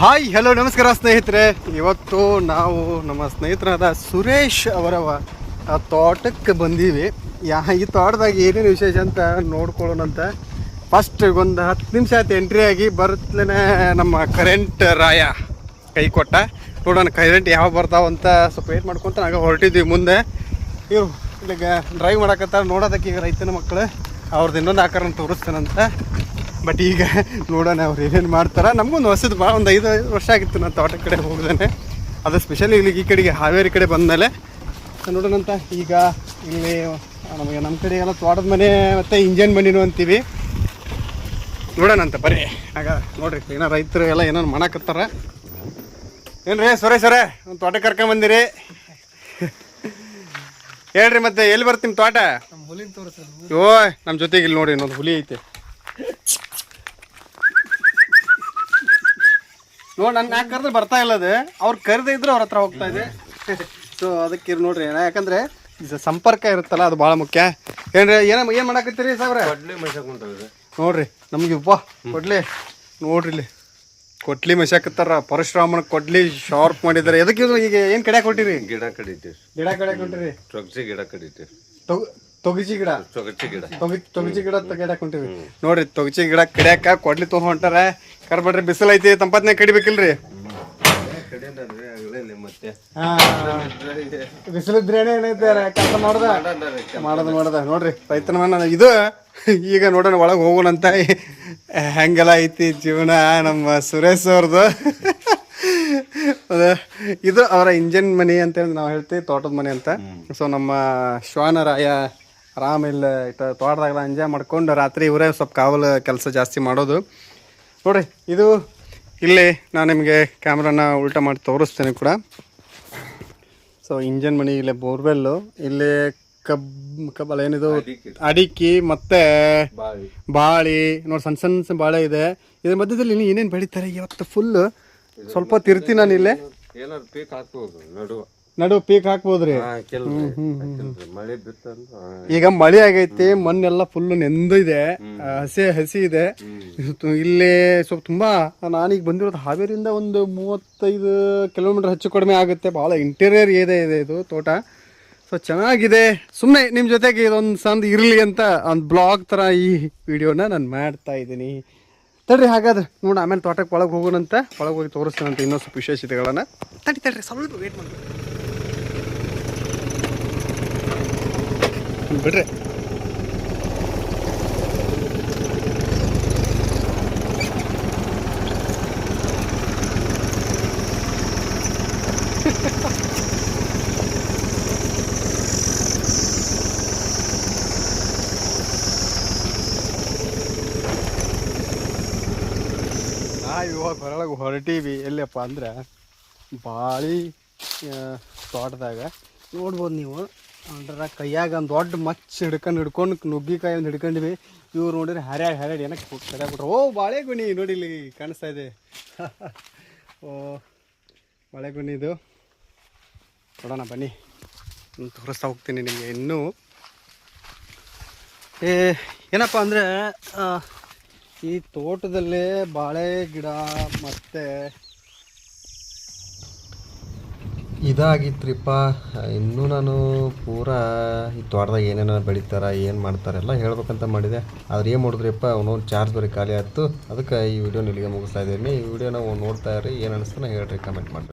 Hi, hello, ನಮಸ್ಕಾರ ಸ್ನೇಹಿತರೆ. ಇವತ್ತು ನಾವು ನಮ್ಮ ಸ್ನೇಹಿತರಾದ ಸುರೇಶ್ ಅವರ ತೋಟಕ್ಕೆ ಬಂದೀವಿ. ಯಾ, ಈ ತೋಟದಾಗ ಏನೇನು ವಿಶೇಷ ಅಂತ ನೋಡ್ಕೊಳ್ಳೋಣ ಅಂತ ಫಸ್ಟ್ ಒಂದು ಹತ್ತು ನಿಮಿಷ ಆಯ್ತು ಎಂಟ್ರಿ ಆಗಿ ಬರ್ತಲೇ ನಮ್ಮ ಕರೆಂಟ್ ರಾಯ ಕೈ ಕೊಟ್ಟ. ನೋಡೋಣ ಕರೆಂಟ್ ಯಾವ ಬರ್ತಾವಂತ ಸ್ವಲ್ಪ ವೇಟ್ ಮಾಡ್ಕೊತ ನಾಗ ಹೊರಟಿದ್ವಿ ಮುಂದೆ. ಇವ್ರು ಇಲ್ಲಿಗೆ ಡ್ರೈವ್ ಮಾಡಕತ್ತಾರ, ನೋಡೋದಕ್ಕೆ ಈಗ ರೈತನ ಮಕ್ಕಳು ಅವ್ರದ್ದು ಇನ್ನೊಂದು ಆಕಾರನ ತೋರಿಸ್ತಾನಂತ. ಬಟ್ ಈಗ ನೋಡೋಣ ಅವ್ರು ಏನೇನು ಮಾಡ್ತಾರೆ. ನಮಗೊಂದು ಹೊಸದು ಭಾಳ ಒಂದು ಐದು ವರ್ಷ ಆಗಿತ್ತು ನಾನು ತೋಟ ಕಡೆ ಹೋಗ್ದೇನೆ. ಅದು ಸ್ಪೆಷಲಿ ಇಲ್ಲಿ ಈ ಕಡೆಗೆ ಹಾವೇರಿ ಕಡೆ ಬಂದಮೇಲೆ. ನೋಡೋಣಂತ ಈಗ ಇಲ್ಲಿ ನಮಗೆ ನಮ್ಮ ಕಡೆ ಎಲ್ಲ ತೋಟದ ಮನೆ ಮತ್ತು ಇಂಜನ್ ಮನೆನೂ ಅಂತೀವಿ. ನೋಡೋಣಂತ ಬರೀ ಆಗ ನೋಡ್ರಿ ಏನೋ ರೈತರು ಎಲ್ಲ ಏನೋ ಮಾಡಕತ್ತಾರ. ರೀ ಸೊರೆ ಸೊರೆ ಒಂದು ತೋಟ ಕರ್ಕೊಂಬಂದಿರಿ ಹೇಳ್ರಿ ಮತ್ತೆ ಎಲ್ಲಿ ಬರ್ತೀನಿ ತೋಟ? ಹುಲಿ ತೋರಿಸ್. ಓ ನಮ್ಮ ಜೊತೆಗೆ ಇಲ್ಲಿ ನೋಡಿ ಇನ್ನೊಂದು ಹುಲಿ ಐತೆ. ನೋಡಿ ನನ್ನ ಯಾಕೆ ಕರೆದ್ರೆ ಬರ್ತಾ ಇಲ್ಲ ಅದು ಅವ್ರು ಕರೆದಿದ್ರು ಇದ್ರೆ ಅವ್ರ ಹತ್ರ ಹೋಗ್ತಾ ಇದೆ. ಸೊ ಅದಕ್ಕೆ ಇರ್ ನೋಡ್ರಿ ಯಾಕಂದ್ರೆ ಸಂಪರ್ಕ ಇರುತ್ತಲ್ಲ ಅದು ಭಾಳ ಮುಖ್ಯ. ಏನ್ರಿ ಏನ ಏನು ಮಾಡಾಕತ್ತೀರಿ ಸಾವಿರ? ನೋಡ್ರಿ ನಮ್ಗೆ ಉಪ್ಪ ಕೊಡ್ಲಿ. ನೋಡ್ರಿ ಇಲ್ಲಿ. ಕೊಟ್ಲಿ ಮಸಾಕತ್ತಾರ ಪರಶುರಾಮನ ಕೊಡ್ಲಿ ಶಾರ್ಪ್ ಮಾಡಿದಾರೆ ಅದಕ್ಕೆ ಈಗ ಏನು ಕಡೆ ಕೊಟ್ಟಿರಿ? ಗಿಡ ಕಡಿತೀವಿ. ಗಿಡ ಕಡೆ ಕೊಟ್ಟಿರಿ. ಗಿಡ ಕಡಿತೀವಿ. ತೊಗ ತೊಗಚಿ ಗಿಡ. ತೊಗಚಿ ಗಿಡ. ತೊಗಿ ತೊಗಚಿ ಗಿಡ ಗಿಡಕ್ ಹೊಂಟಿವಿ. ನೋಡ್ರಿ ತೊಗಚಿ ಗಿಡ ಕಡಿಯಾಕ ಕೊಡ್ಲಿ ತೊಗೊಂಡ್ ಹೊಂಟಾರ ಕರ್ಬೇಡ್ರಿ ಬಿಸಿಲು ಐತಿ ತಂಪತ್ನ ಕಡಿಬೇಕಿಲ್ರಿ? ಬಿಸಿಲಿದ್ರೇನೆ ಏನೈತೆ ಕೆಲಸ ಮಾಡ್ದ. ಮಾಡೋದು ಮಾಡ್ದ. ನೋಡ್ರಿ ರೈತನ ಮನ ಇದು ಈಗ ನೋಡೋಣ ಒಳಗೆ ಹೋಗೋಣಂತ ಹೆಂಗೆಲ್ಲ ಐತಿ ಜೀವನ ನಮ್ಮ ಸುರೇಶ್ ಅವ್ರದ್ದು ಇದು ಅವರ ಇಂಜಿನ್ ಮನಿ ಅಂತ ಹೇಳಿ ನಾವು ಹೇಳ್ತೀವಿ ತೋಟದ ಮನೆ ಅಂತ. ಸೊ ನಮ್ಮ ಶ್ವಾನರಾಯ ಆರಾಮ ಇಲ್ಲ ಇಟ್ಟು ತೋಟದಾಗೆಲ್ಲ ಎಂಜಾಯ್ ಮಾಡ್ಕೊಂಡು ರಾತ್ರಿ ಇವರೇ ಸ್ವಲ್ಪ ಕಾವಲು ಕೆಲಸ ಜಾಸ್ತಿ ಮಾಡೋದು. ನೋಡ್ರಿ ಇದು ಇಲ್ಲಿ ನಾನು ನಿಮಗೆ ಕ್ಯಾಮ್ರಾನ ಉಲ್ಟಾ ಮಾಡಿ ತೋರಿಸ್ತೇನೆ ಕೂಡ. ಸೊ ಇಂಜನ್ ಮನಿ ಇಲ್ಲೇ ಬೋರ್ವೆಲ್ಲು ಇಲ್ಲಿ ಕಬ್ ಕಬ್ಬಲ್ಲ ಏನಿದು? ಅಡಿಕೆ. ಮತ್ತೆ ಬಾಳಿ. ನೋಡಿ ಸಣ್ಣ ಸಣ್ಣ ಸಣ್ಣ ಬಾಳೆ ಇದೆ. ಇದ್ರ ಮಧ್ಯದಲ್ಲಿ ಇಲ್ಲಿ ಏನೇನು ಬೆಳಿತಾರೆ? ಇವತ್ತು ಫುಲ್ಲು ಸ್ವಲ್ಪ ತಿರ್ತೀನಿ ಇರ್ತೀನಿ ನಾನು ಇಲ್ಲೇ. ಏನಾದ್ರು ಪೀಕ್ ಹಾಕ್ಬೋದು ನಡುವ. ನಡು ಪೀಕ್ ಹಾಕ್ಬೋದ್ರಿ. ಮಳೆ ಈಗ ಮಳೆ ಆಗೈತಿ ಮಣ್ಣೆಲ್ಲ ಫುಲ್ ನೆಂದಿದೆ ಹಸಿ ಹಸಿ ಇದೆ. ಇಲ್ಲಿ ಸ್ವಲ್ಪ ತುಂಬಾ ನಾನೀಗ ಬಂದಿರೋದು ಹಾವೇರಿಯಿಂದ ಒಂದು ಮೂವತ್ತೈದು ಕಿಲೋಮೀಟರ್ ಹೆಚ್ಚು ಕಡಿಮೆ ಆಗುತ್ತೆ. ಬಹಳ ಇಂಟೀರಿಯರ್ ಇದೆ ಇದೆ ಇದು ತೋಟ. ಸೊ ಚೆನ್ನಾಗಿದೆ. ಸುಮ್ಮನೆ ನಿಮ್ಮ ಜೊತೆಗೆ ಇದೊಂದು ಸಂದ್ ಇರಲಿ ಅಂತ ಒಂದು ಬ್ಲಾಗ್ ಥರ ಈ ವಿಡಿಯೋನ ನಾನು ಮಾಡ್ತಾ ಇದ್ದೀನಿ. ತಡ್ರಿ ಹಾಗಾದ್ರೆ ನೋಡಿ ಆಮೇಲೆ ತೋಟಕ್ಕೆ ಒಳಗೆ ಹೋಗೋಣಂತ ಒಳಗೆ ಹೋಗಿ ತೋರಿಸ್ತಾನಂತ ಇನ್ನೊಂದು ಸ್ವಲ್ಪ ವಿಶೇಷತೆಗಳನ್ನು. ತಡಿ ತಡ್ರಿ ಸ್ವಲ್ಪ ವೇಟ್ ಮಾಡಿ ಬಿಡ್ರಿ. ನಾವು ಇವಾಗ ಹೊರೊಳಗೆ ಹೊರಟೀವಿ ಎಲ್ಲಿಯಪ್ಪ ಅಂದ್ರೆ ಬಾಳಿ ತೋಟದಾಗ. ನೋಡ್ಬೋದು ನೀವು. ಅಂದ್ರ ಕೈಯಾಗ ಒಂದು ದೊಡ್ಡ ಮಚ್ಚ ಹಿಡ್ಕೊಂಡು ಹಿಡ್ಕೊಂಡು ನುಗ್ಗಿಕಾಯಿ ಒಂದು ಹಿಡ್ಕೊಂಡಿವಿ. ಇವ್ರು ನೋಡಿದ್ರೆ ಹರ್ಯಾಡ್ ಹರ್ಯಾಡ್ ಏನಕ್ಕೆ ಬಿಟ್ರೆ ಓ ಬಾಳೆಗುಣಿ ನೋಡಿ ಇಲ್ಲಿ ಕಾಣಿಸ್ತಾ ಇದೆ. ಓ ಬಾಳೆಗುಣಿ ಇದು. ನೋಡೋಣ ಬನ್ನಿ. ನಾನು ತೋರಿಸ್ತಾ ಹೋಗ್ತೀನಿ ನಿಮಗೆ ಇನ್ನೂ. ಏ, ಏನಪ್ಪ ಅಂದರೆ ಈ ತೋಟದಲ್ಲೇ ಬಾಳೆ ಗಿಡ ಮತ್ತು ಇದಾಗಿತ್ರಿಪ್ಪ, ಇನ್ನೂ ನಾನು ಪೂರಾ ಈ ತೋಟದಾಗ ಏನೇನೋ ಬೆಳಿತಾರ, ಏನು ಮಾಡ್ತಾರೆಲ್ಲ ಹೇಳ್ಬೇಕಂತ ಮಾಡಿದೆ. ಆದ್ರೆ ಏನು ಮಾಡಿದ್ರಿಪ್ಪ ಅವನೊಂದು ಚಾರ್ಜ್ ಬರೀ ಖಾಲಿ ಆಯ್ತು. ಅದಕ್ಕೆ ಈ ವಿಡಿಯೋ ಇಲ್ಲಿಗೆ ಮುಗಿಸ್ತಾ ಇದ್ದೀನಿ. ಈ ವಿಡಿಯೋನ ನೋಡ್ತಾ ಇರಿ ಏನು ಅನಿಸ್ತಾನೆ ಹೇಳ್ರಿ ಕಮೆಂಟ್ ಮಾಡಿರಿ.